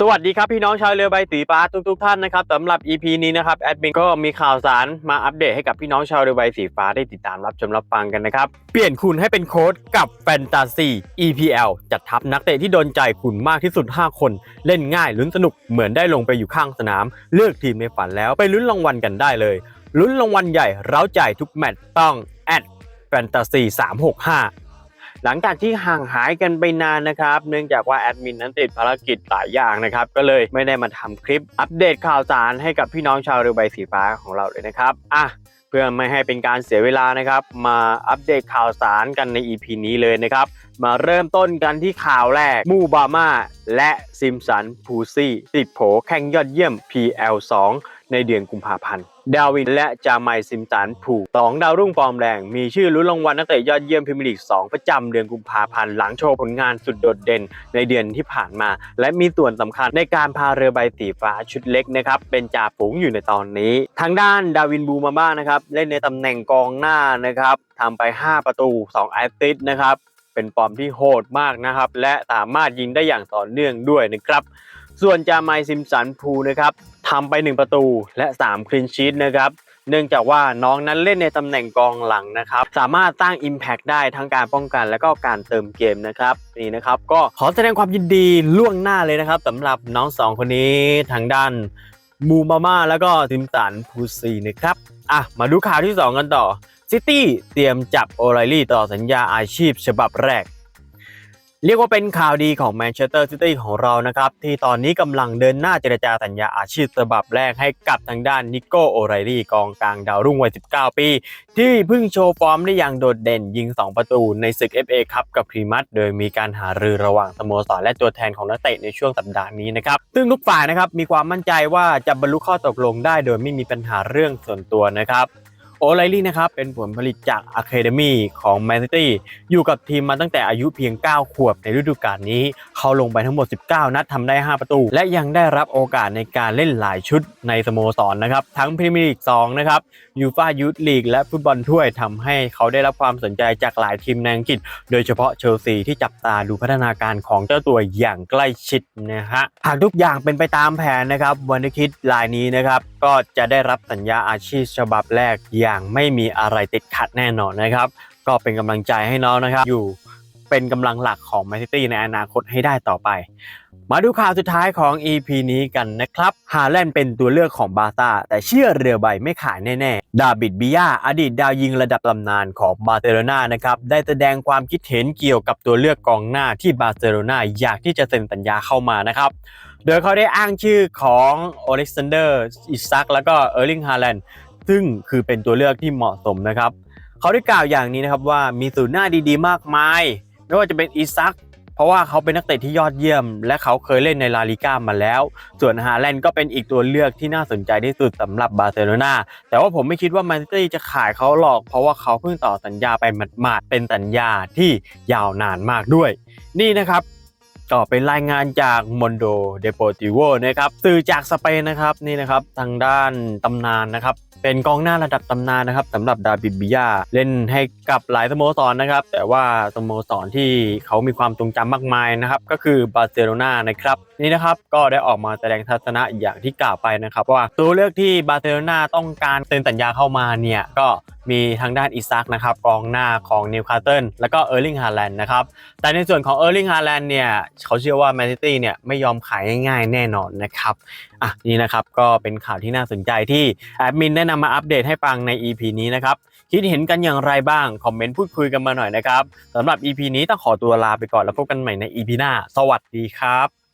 สวัสดีครับพี่น้องชาวเรือใบสีฟ้าทุกๆท่านนะครับสำหรับ EP นี้นะครับแอดมินก็มีข่าวสารมาอัปเดตให้กับพี่น้องชาวเรือใบสีฟ้าได้ติดตามรับชมรับฟังกันนะครับเปลี่ยนคุณให้เป็นโค้ดกับแฟนตาซี EPL จัดทัพนักเตะที่โดนใจคุณมากที่สุด 5 คน เล่นง่ายลุ้นสนุกเหมือนได้ลงไปอยู่ข้างสนาม เลือกทีมในฝันแล้วไปลุ้นรางวัลกันได้เลยลุ้นรางวัลใหญ่เร้าใจทุกแมตช์ต้องแอดแฟนตาซี365 หลังจากที่ห่างหายกันไปนานนะครับ เนื่องจากว่าแอดมินนั้นติดภารกิจหลายอย่างนะครับ ก็เลยไม่ได้มาทำคลิปอัปเดตข่าวสารให้กับพี่น้องชาวเรือใบสีฟ้าของเราเลยนะครับอะเพื่อไม่ให้เป็นการเสียเวลานะครับ มาอัปเดตข่าวสารกันใน EP นี้เลยนะครับ มาเริ่มต้นกันที่ข่าวแรก มูบามาและซิมสันพูซี่ติดโผแข่งยอดเยี่ยม PL2 ในเดือนกุมภาพันธ์ ดาวินและจาไมซิมสันผูกสองดาวรุ่งฟอร์มแรง มีชื่อลุ้นรางวัลนักเตะยอดเยี่ยมพรีเมียร์ลีก 2 ประจำเดือนกุมภาพันธ์ หลังโชว์ผลงานสุดโดดเด่นในเดือนที่ผ่านมา และมีส่วนสำคัญในการพาเรือใบสีฟ้าชุดเล็กนะครับเป็นจ่าฝูงอยู่ในตอนนี้ ทางด้านดาวินบูมาบ้านะครับเล่นในตำแหน่งกองหน้านะครับทำไป 5 ประตู 2 แอสซิสต์นะครับเป็นฟอร์มที่โหดมากนะครับ และสามารถยิงได้อย่างต่อเนื่องด้วยนะครับ ส่วนจาไมซิมสันพูนะครับ ทำไป 1 ประตูและ 3 คลีนชีตนะครับเนื่องจากว่าน้องนั้นเล่นในตำแหน่งกองหลังนะครับ สามารถสร้าง Impact ได้ทั้งการป้องกันและก็การเติมเกมนะครับนี่นะครับก็ขอแสดงความยินดีล่วงหน้าเลยนะครับสำหรับน้องสองคนนี้ทางด้านมูมาม่าแล้วก็ซิมสันพูซีนะครับอะมาดูข่าวที่ 2 กันต่อซิตี้เตรียมจับโอไลลี่ต่อสัญญาอาชีพฉบับแรก เรียกว่าเป็นข่าวดีของแมนเชสเตอร์ซิตี้ของเรานะครับ ที่ตอนนี้กำลังเดินหน้าเจรจาสัญญาอาชีพฉบับแรกให้กับทางด้านนิโก้โอไรลี่กองกลางดาวรุ่งวัย 19 ปี ที่เพิ่งโชว์ฟอร์มได้อย่างโดดเด่นยิง 2 ประตูในศึก FA คัพกับพรีมัสโดยมีการหารือระหว่างสโมสรและตัวแทนของนักเตะในช่วงสัปดาห์นี้นะครับ ซึ่งทุกฝ่ายนะครับมีความมั่นใจว่าจะบรรลุข้อตกลงได้โดยไม่มีปัญหาเรื่องส่วนตัวนะครับ โอไลลี่นะครับเป็นผลผลิตจากอะคาเดมีของแมนซิตี้อยู่กับทีมมาตั้งแต่อายุเพียง 9 ขวบในฤดูกาลนี้ เขาลงไปทั้งหมด 19 นัดทำได้ 5 ประตู และยังได้รับโอกาสในการเล่นหลายชุดในสโมสรนนะครับ ทั้งพรีเมียร์ลีก2นะครับยูฟายูทลีกและฟุตบอลถ้วยทำให้เขาได้รับความสนใจจากหลายทีมในอังกฤษ โดยเฉพาะเชลซีที่จับตาดูพัฒนาการของเจ้าตัวอย่างใกล้ชิดนะฮะหากทุกอย่างเป็นไปตามแผนนะครับวันนี้คิดลายนี้นะครับ ก็จะได้รับสัญญาอาชีพฉบับแรกอย่างไม่มีอะไรติดขัดแน่นอนนะครับ ก็เป็นกำลังใจให้น้องนะครับ อยู่เป็นกำลังหลักของแมนซิตี้ในอนาคตให้ได้ต่อไป มาดูข่าวสุดท้ายของ EP นี้กันนะครับ ฮาแลนด์เป็นตัวเลือกของบาซ่าแต่เชื่อเรือใบไม่ขายแน่ๆ ดาบิดบิยาอดีตดาวยิงระดับตำนานของบาร์เซโลนานะครับ ได้แสดงความคิดเห็นเกี่ยวกับตัวเลือกกองหน้าที่บาร์เซโลนาอยากที่จะเซ็นสัญญาเข้ามานะครับ โดยเขาได้อ้างชื่อของอเล็กซานเดอร์อิซักแล้วก็เออร์ลิงฮาแลนด์ซึ่งคือเป็นตัวเลือกที่เหมาะสมนะครับ เขาได้กล่าวอย่างนี้นะครับว่ามีศูนหน้าดีๆ มากมาย ไม่ว่าจะเป็นอิซักเพราะว่าเขาเป็นนักเตะที่ยอดเยี่ยม และเขาเคยเล่นในลาลิก้ามาแล้ว ส่วนฮาแลนด์ก็เป็นอีกตัวเลือกที่น่าสนใจที่สุดสำหรับบาร์เซโลนาแต่ว่าผมไม่คิดว่าแมนซิตี้จะขายเขาหรอก เพราะว่าเขาเพิ่งต่อสัญญาไปหมาดๆเป็นสัญญาที่ยาวนานมากด้วย นี่นะครับ ก็เป็นรายงานจากมอนโดเดโปติโวนะครับสื่อจากสเปนนะครับนี่นะครับทางด้านตำนานนะครับเป็นกองหน้าระดับตำนานนะครับสำหรับดาบิดบิยาเล่นให้กับหลายสโมสรนะครับ แต่ว่าสโมสรที่เขามีความทรงจำมากมายนะครับ ก็คือบาร์เซโลนานะครับนี่นะครับก็ได้ออกมาแสดงทัศนะอย่างที่กล่าวไปนะครับว่าตัวเลือกที่บาร์เซโลนาต้องการเซ็นสัญญาเข้ามาเนี่ยก็มีทางด้านอิซักนะครับกองหน้าของนิวคาสเซิลแล้วก็เออร์ลิงฮาแลนด์นะครับแต่ในส่วนของเออร์ลิงฮาแลนด์เนี่ยเขาเชื่อว่าแมนซิตี้เนี่ยไม่ยอมขายง่ายๆแน่นอนนะครับอะนี่นะครับก็เป็นข่าวที่น่าสนใจที่แอดมินได้นำมาอัปเดตให้ฟังใน EP นี้นะครับคิดเห็นกันอย่างไรบ้าง คอมเมนต์พูดคุยกันมาหน่อยนะครับสำหรับ EP นี้ต้องขอตัวลาไปก่อนแล้วพบกันใหม่ใน EP หน้า สวัสดีครับ